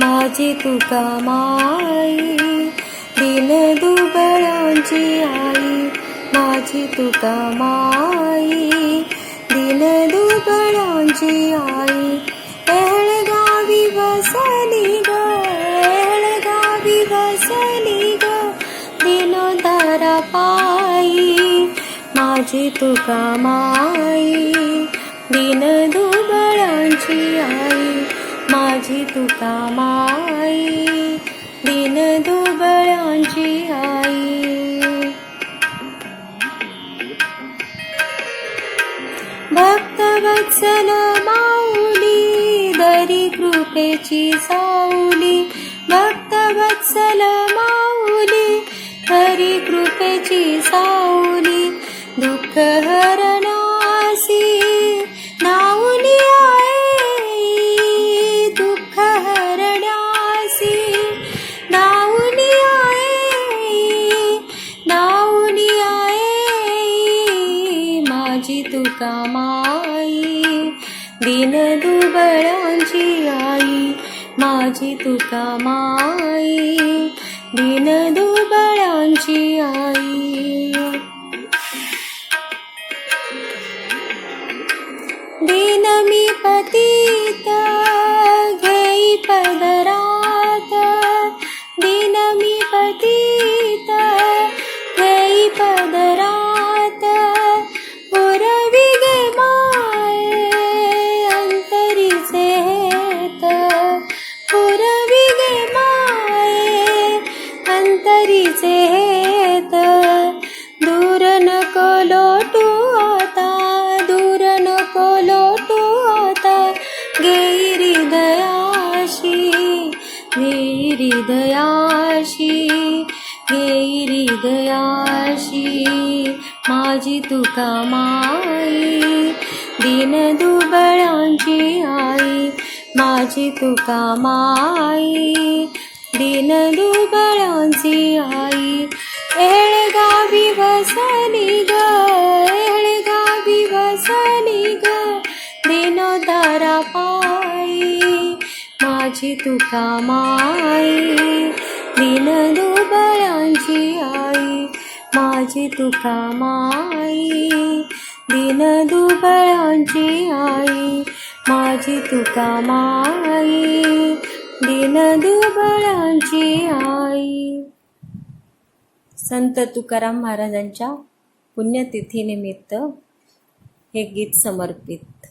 तुका माई दिन दुबळांची आई. माझी तुका माई दिन दुबळांची आई. एळगावी बसली ग एळगावी बसली ग दिनोदारा पायी माझी तुका माई दिन दुबळांची आई. माझी तुका माई दिन दुबळांची आई. भक्त वत्सल माऊली दरी कृपेची साऊली. भक्त वत्सल माऊली हरी कृपेची साऊली. दुःख हरणासी माझी तुका दिन दुबळांची आई माझी तुका माई दिन दुबळांची आई. दिन मी पतीता हृदयाशी हे हृदयाशी माझी तुका माई. दिन दुबळांची आई माझी तुका माई. दिन दुबळांची आई एळगावी बसली ग माझी तुका माई दिन दुबळांची आई. माझी तुका माई दिन दुबळांची आई. माझी तुका माई दिन दुबळांची आई. संत तुकाराम महाराजांच्या पुण्यतिथीनिमित्त हे गीत समर्पित.